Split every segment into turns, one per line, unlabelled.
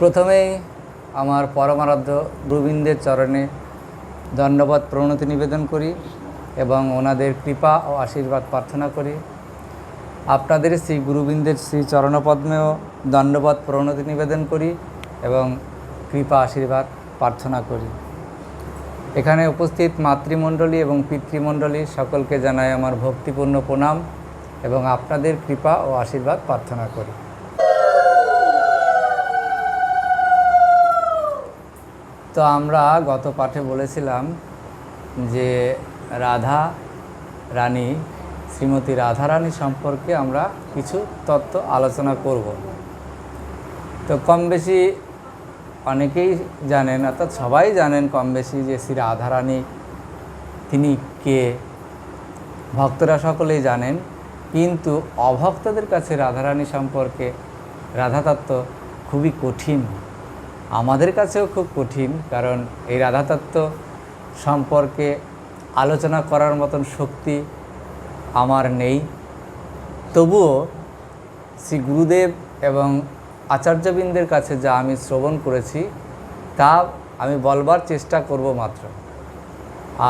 প্রথমেই আমার পরমারাধ্য গোবিন্দের চরণে দণ্ডবত প্রণতি নিবেদন করি এবং ওনাদের কৃপা ও আশীর্বাদ প্রার্থনা করি। আপনাদের শ্রী গুরুবিন্দের শ্রী চরণপদ্মেও দণ্ডবত প্রণতি নিবেদন করি এবং কৃপা আশীর্বাদ প্রার্থনা করি। এখানে উপস্থিত মাতৃমণ্ডলী এবং পিতৃমণ্ডলী সকলকে জানাই আমার ভক্তিপূর্ণ প্রণাম এবং আপনাদের কৃপা ও আশীর্বাদ প্রার্থনা করি। তো আমরা গত পাঠে বলেছিলাম যে রাধা রানী, শ্রীমতী রাধা রানী সম্পর্কে আমরা কিছু তত্ত্ব আলোচনা করব। তো কম বেশি অনেকেই জানেন, অর্থাৎ সবাই জানেন কম বেশি যে শ্রী রাধা রানী তিনি কে? ভক্তরা সকলেই জানেন, কিন্তু অভক্তদের কাছে রাধারানী সম্পর্কে রাধাতত্ত্ব খুবই কঠিন। আমাদের কাছেও খুব কঠিন, কারণ এই রাধাতত্ত্ব সম্পর্কে আলোচনা করার মতন শক্তি আমার নেই। তবুও শ্রী গুরুদেব এবং আচার্যবৃন্দের কাছে যা আমি শ্রবণ করেছি, তা আমি বলবার চেষ্টা করব মাত্র।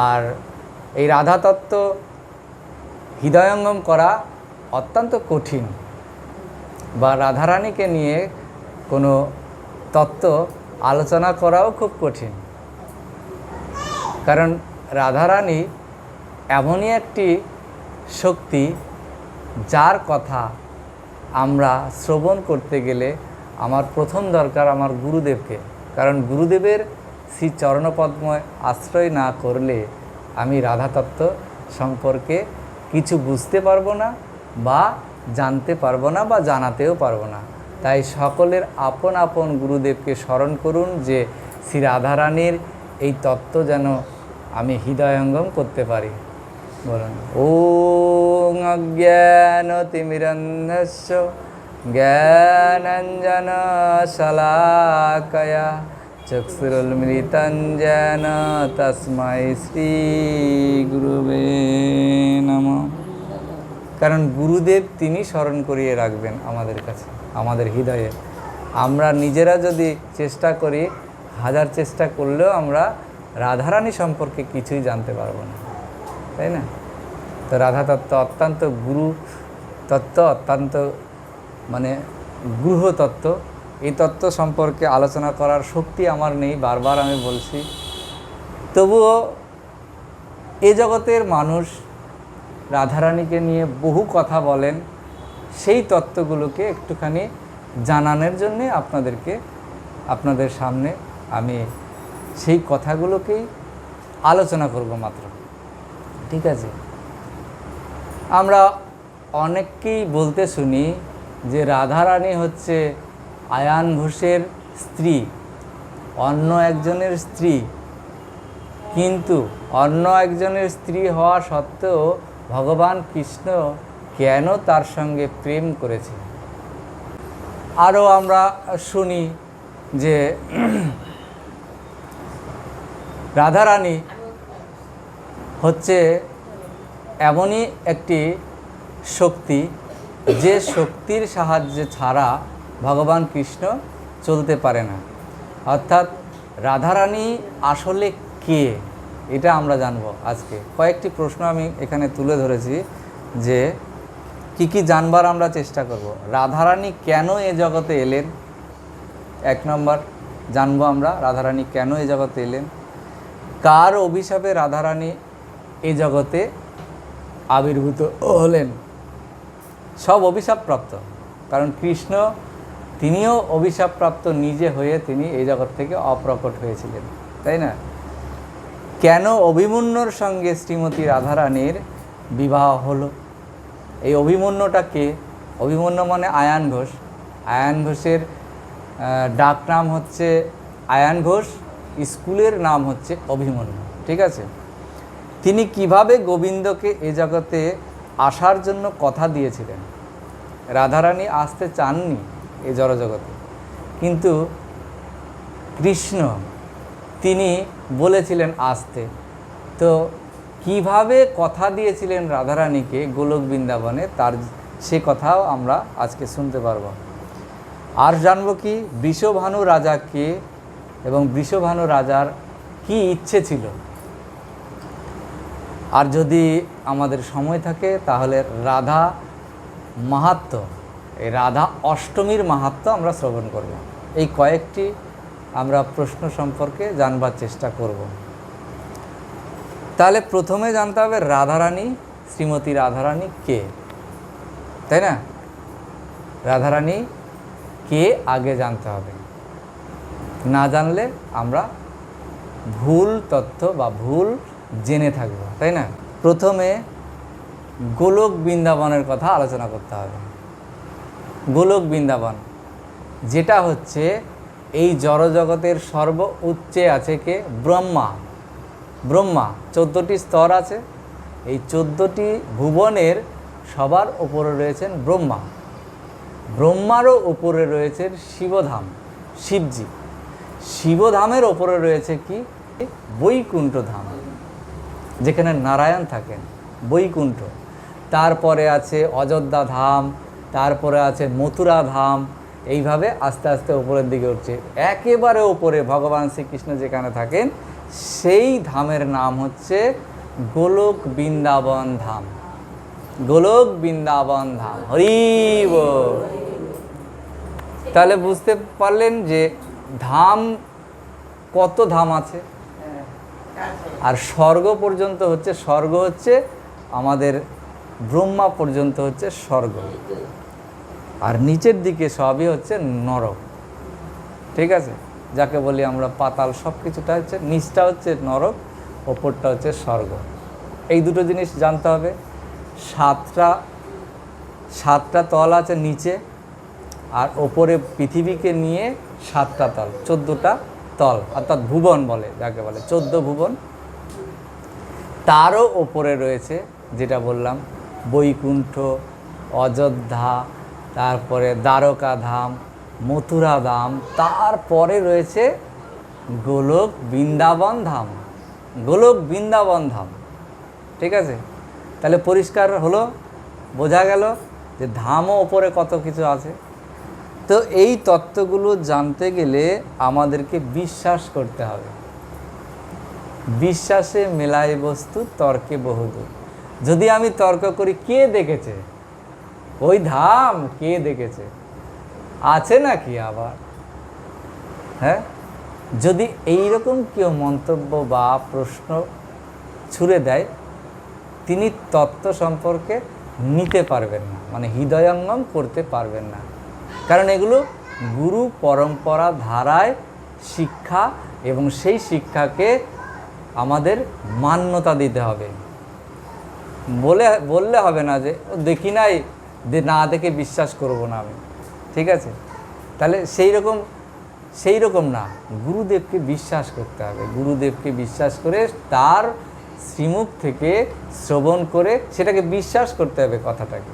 আর এই রাধাতত্ত্ব হৃদয়ঙ্গম করা অত্যন্ত কঠিন, বা রাধারানীকে নিয়ে কোনো তত্ত্ব আলোচনা করাও খুব কঠিন। কারণ রাধারানী এমনই একটি শক্তি যার কথা আমরা শ্রবণ করতে গেলে আমার প্রথম দরকার আমার গুরুদেবকে। কারণ গুরুদেবের শ্রী চরণপদ্ময় আশ্রয় না করলে আমি রাধাতত্ত্ব সম্পর্কে কিছু বুঝতে পারব না বা জানতে পারব না বা জানাতেও পারব না। তাই সকলের আপন আপন গুরুদেবকে স্মরণ করুন যে শ্রী রাধারানীর এই তত্ত্ব যেন আমি হৃদয়ঙ্গম করতে পারি। বলুন, ওং অজ্ঞান তিমিরন্ধস্য জ্ঞানঞ্জন শলাকয়া চক্ষুরুন্মিলিতঞ্জন তস্मै শ্রী গুরুবে নম। কারণ গুরুদেব তিনি স্মরণ করিয়ে রাখবেন আমাদের কাছে, আমাদের হৃদয়ে। আমরা নিজেরা যদি চেষ্টা করি, হাজার চেষ্টা করলেও আমরা রাধারানী সম্পর্কে কিছুই জানতে পারব না। তাই না? তো রাধা তত্ত্ব অত্যন্ত গুরু তত্ত্ব, অত্যন্ত মানে গ্রহ তত্ত্ব। এই তত্ত্ব সম্পর্কে আলোচনা করার শক্তি আমার নেই, বারবার আমি বলছি। তবুও এ জগতের মানুষ রাধারানীকে নিয়ে বহু কথা বলেন, সেই তত্ত্বগুলোকে একটুখানি জানানোর জন্যে আপনাদেরকে, আপনাদের সামনে আমি সেই কথাগুলোকেই আলোচনা করব মাত্র। ঠিক আছে? আমরা অনেককেই বলতে শুনি যে রাধারানী হচ্ছে আয়ান ঘোষের স্ত্রী, অন্য একজনের স্ত্রী। কিন্তু অন্য একজনের স্ত্রী হওয়া সত্ত্বেও ভগবান কৃষ্ণ কেন তার সঙ্গে প্রেম করেছে আরও আমরা শুনি যে রাধারানী হচ্ছে এমনই একটি শক্তি যে শক্তির সাহায্যে ছাড়া ভগবান কৃষ্ণ চলতে পারে না। অর্থাৎ রাধারানী আসলে কে? এটা আমরা জানব আজকে। কয়েকটি প্রশ্ন আমি এখানে তুলে ধরেছি যে কি কি জানবার আমরা চেষ্টা করব। রাধারানী কেন এ জগতে এলেন? এক নম্বর, জানব আমরা রাধারানী কেন এ জগতে এলেন? কার অভিশাপে রাধারানী এ জগতে আবির্ভূত হলেন? সব অভিশাপপ্রাপ্ত। কারণ কৃষ্ণ তিনিও অভিশাপপ্রাপ্ত নিজে হয়ে তিনি এই জগৎ থেকে অপ্রকট হয়েছিলেন। তাই না? কেন অভিমন্যুর সঙ্গে শ্রীমতী রাধারানীর বিবাহ হলো? এই অভিমন্যুটাকে, অভিমন্যু মানে আয়ান ঘোষ। আয়ান ঘোষের ডাক নাম হচ্ছে আয়ান ঘোষ, স্কুলের নাম হচ্ছে অভিমন্যু, ঠিক আছে? তিনি কীভাবে গোবিন্দকে এ জগতে আসার জন্য কথা দিয়েছিলেন? রাধারানী আসতে চাননি এ জড়জগতে। কিন্তু কৃষ্ণ, তিনি বলেছিলেন আসতে। তো কীভাবে কথা দিয়েছিলেন রাধারানীকে গোলক বৃন্দাবনে, তার সে কথাও আমরা আজকে শুনতে পারব। আর জানব কি, বৃষভানু রাজা কে এবং বৃষভানু রাজার কি ইচ্ছে ছিল? আর যদি আমাদের সময় থাকে, তাহলে রাধা মাহাত্ম, এই রাধা অষ্টমীর মাহাত্ম আমরা শ্রবণ করব। এই কয়েকটি আমরা প্রশ্ন সম্পর্কে জানবার চেষ্টা করব। তাহলে প্রথমে জানতে হবে রাধারানী, শ্রীমতী রাধারানী কে? তাই না? রাধারানী কে আগে জানতে হবে। না জানলে আমরা ভুল তথ্য বা ভুল জেনে থাকব, তাই না? প্রথমে গোলক বৃন্দাবনের কথা আলোচনা করতে হবে। গোলক বৃন্দাবন, যেটা হচ্ছে এই জড়জগতের সর্ব উচ্চে আছে কে? ব্রহ্মা। ব্রহ্মা, চোদ্দোটি স্তর আছে। এই চোদ্দোটি ভুবনের সবার ওপরে রয়েছেন ব্রহ্মা। ব্রহ্মারও ওপরে রয়েছে শিবধাম, শিবজি। শিবধামের ওপরে রয়েছে কি? বৈকুণ্ঠ ধাম যেখানে নারায়ণ থাকেন, বৈকুণ্ঠ। তারপরে আছে অযোধ্যা ধাম, তারপরে আছে মথুরা ধাম এইভাবে আস্তে আস্তে উপরের দিকে উঠছে। একেবারে ওপরে ভগবান শ্রীকৃষ্ণ যেখানে থাকেন, সেই ধামের নাম হচ্ছে গোলক বৃন্দাবন ধাম। গোলক বৃন্দাবন ধাম। হরিব তাহলে বুঝতে পারলেন যে ধাম, কত ধাম আছে? আর স্বর্গ পর্যন্ত হচ্ছে, স্বর্গ হচ্ছে আমাদের ব্রহ্মা পর্যন্ত হচ্ছে স্বর্গ। আর নিচের দিকে সবই হচ্ছে নরক ঠিক আছে? যাকে বলি আমরা পাতাল সব কিছুটা হচ্ছে, নিচটা হচ্ছে নরক ওপরটা হচ্ছে স্বর্গ। এই দুটো জিনিস জানতে হবে। সাতটা সাতটা তল আছে নিচে, আর ওপরে পৃথিবীকে নিয়ে সাতটা তল, চোদ্দোটা তল, অর্থাৎ ভুবন বলে যাকে বলে, চোদ্দ ভুবন। তারও ওপরে রয়েছে, যেটা বললাম, বৈকুণ্ঠ, অযোধ্যা তারপরে দ্বারকা ধাম, মথুরা ধাম, তারপরে রয়েছে গোলক বৃন্দাবন ধাম। গোলক বৃন্দাবন ধাম, ঠিক আছে? তাহলে পরিষ্কার হলো, বোঝা গেল যে ধামও ওপরে কত কিছু আছে। তো এই তত্ত্বগুলো জানতে গেলে আমাদেরকে বিশ্বাস করতে হবে। বিশ্বাসে মেলায় বস্তু, তর্কে বহুদূর। যদি আমি তর্ক করি, কে দেখেছে? ওই ধাম কে দেখেছে? আছে নাকি আবার? হ্যাঁ? যদি এই রকম কেউ মন্তব্য বা প্রশ্ন ছুড়ে দেয়, তিনি তত্ত্ব সম্পর্কে নিতে পারবেন না মানে হৃদয়ঙ্গম করতে পারবেন না। কারণ এগুলো গুরু পরম্পরা ধারায় শিক্ষা এবং সেই শিক্ষাকে আমাদের মান্যতা দিতে হবে। বলে, বললে হবে না যে "ও দেখি নাই না দেখে বিশ্বাস করব না আমি। ঠিক আছে? তাহলে সেই রকম সেই রকম না। গুরুদেবকে বিশ্বাস করতে হবে। গুরুদেবকে বিশ্বাস করে তার শ্রীমুখ থেকে শ্রবণ করে সেটাকে বিশ্বাস করতে হবে কথাটাকে।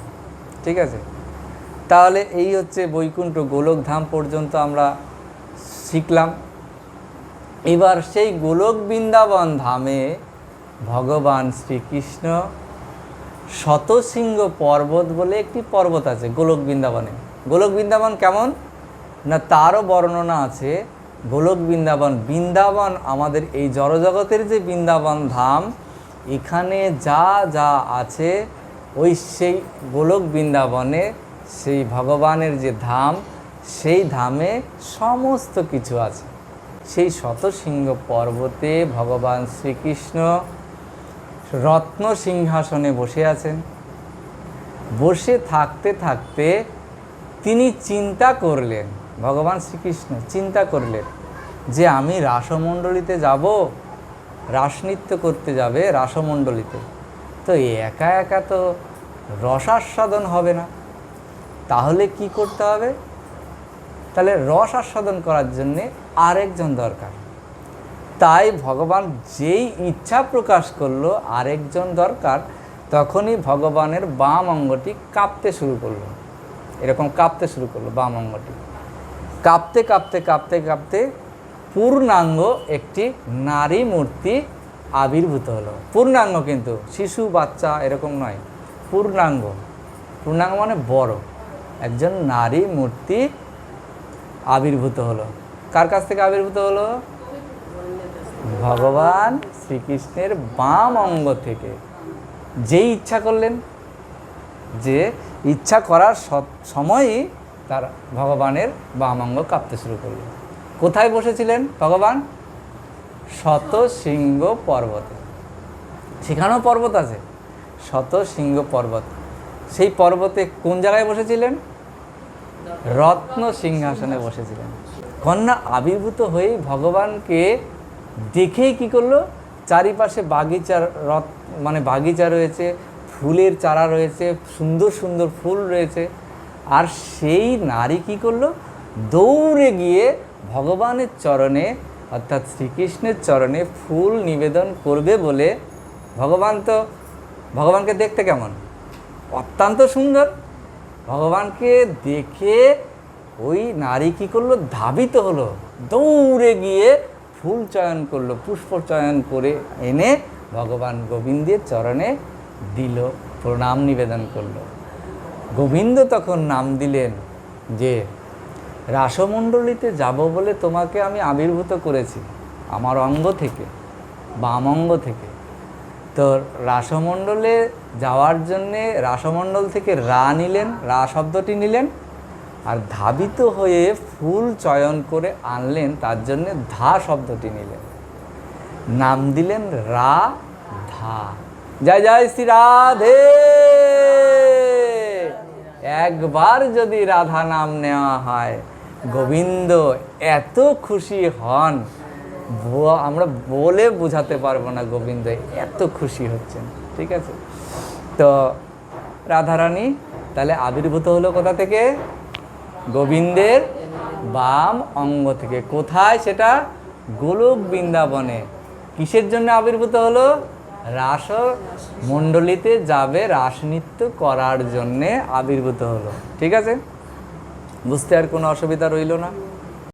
ঠিক আছে? তাহলে এই হচ্ছে বৈকুণ্ঠ গোলকধাম পর্যন্ত আমরা শিখলাম। এবার সেই গোলক বৃন্দাবন ধামে ভগবান শ্রীকৃষ্ণ শতসিংহ পর্বত বলে একটি পর্বত আছে, গোলক বৃন্দাবনে। গোলক বৃন্দাবন কেমন? না, তারও বর্ণনা আছে, গোলক বৃন্দাবন বৃন্দাবন আমাদের এই জড়জগতের যে বৃন্দাবন ধাম, এখানে যা যা আছে, ওই সেই গোলক বৃন্দাবনে সেই ভগবানের যে ধাম, সেই ধামে সমস্ত কিছু আছে। সেই শতসিংহ পর্বতে ভগবান শ্রীকৃষ্ণ রত্ন সিংহাসনে বসে আছেন। বসে থাকতে থাকতে তিনি চিন্তা করলেন, ভগবান শ্রীকৃষ্ণ চিন্তা করলেন যে আমি রাসমণ্ডলীতে যাব, রাসনৃত্য করতে যাবে রাসমণ্ডলীতে। তো একা একা তো রসাস্বাদন হবে না। তাহলে কি করতে হবে? তাহলে রস আস্বাদন করার জন্যে আরেকজন দরকার। তাই ভগবান যেই ইচ্ছা প্রকাশ করল আরেকজন দরকার, তখনই ভগবানের বাম অঙ্গটি কাঁপতে শুরু করল। এরকম কাঁপতে শুরু করল বাম অঙ্গটি। কাঁপতে কাঁপতে কাঁপতে কাঁপতে পূর্ণাঙ্গ একটি নারী মূর্তি আবির্ভূত হলো। পূর্ণাঙ্গ কিন্তু, শিশু, বাচ্চা এরকম নয়। পূর্ণাঙ্গ। পূর্ণাঙ্গ মানে বড়। একজন নারী মূর্তি আবির্ভূত হলো। কার কাছ থেকে আবির্ভূত হলো? ভগবান শ্রীকৃষ্ণের বাম অঙ্গ থেকে। যেই ইচ্ছা করলেন, যে ইচ্ছা করার সময়ই তার ভগবানের বাম অঙ্গ কাঁপতে শুরু করল কোথায় বসেছিলেন ভগবান? শত সিংহ পর্বতে। সেখানেও পর্বত আছে। শত সিংহ পর্বত। সেই পর্বতে কোন জায়গায় বসেছিলেন? রত্ন সিংহাসনে বসেছিলেন। কন্যা আবির্ভূত হয়ে ভগবানকে দেখেই কি করল? চারিপাশে বাগিচার রথ মানে বাগিচা রয়েছে, ফুলের চারা রয়েছে, সুন্দর সুন্দর ফুল রয়েছে। আর সেই নারী কি করল? দৌড়ে গিয়ে ভগবানের চরণে, অর্থাৎ শ্রীকৃষ্ণের চরণে ফুল নিবেদন করবে বলে ভগবান তো, ভগবানকে দেখতে কেমন? অত্যন্ত সুন্দর। ভগবানকে দেখে ওই নারী কী করল? ধাবিত হলো। দৌড়ে গিয়ে ফুল চয়ন করল, পুষ্প চয়ন করে এনে ভগবান গোবিন্দের চরণে দিল, প্রণাম নিবেদন করল। গোবিন্দ তখন নাম দিলেন যে, রাসমণ্ডলীতে যাব বলে তোমাকে আমি আবির্ভূত করেছি, আমার অঙ্গ থেকে, বাম অঙ্গ থেকে। তো রাসমণ্ডলে যাওয়ার জন্যে রাসমণ্ডল থেকে রা নিলেন, রা শব্দটি নিলেন আর ধাবিত হয়ে ফুল চয়ন করে আনলেন, তার জন্যে ধা শব্দটি নিলেন। নাম দিলেন রা ধা। জয় জয় শ্রী রাধে। একবার যদি রাধা নাম নেওয়া হয়, গোবিন্দ এত খুশি হন আমরা বলে বোঝাতে পারব না গোবিন্দ এত খুশি হচ্ছেন, ঠিক আছে? তো রাধারানী তাহলে আবির্ভূত হলো কোথা থেকে? গোবিন্দের বাম অঙ্গ থেকে। কোথায় সেটা? গোলক বৃন্দাবনে। কিসের জন্য আবির্ভূত হলো? রাস মণ্ডলীতে যাবে রাস নৃত্য করার জন্যে আবির্ভূত হলো। ঠিক আছে? বুঝতে আর কোনো অসুবিধা রইল না।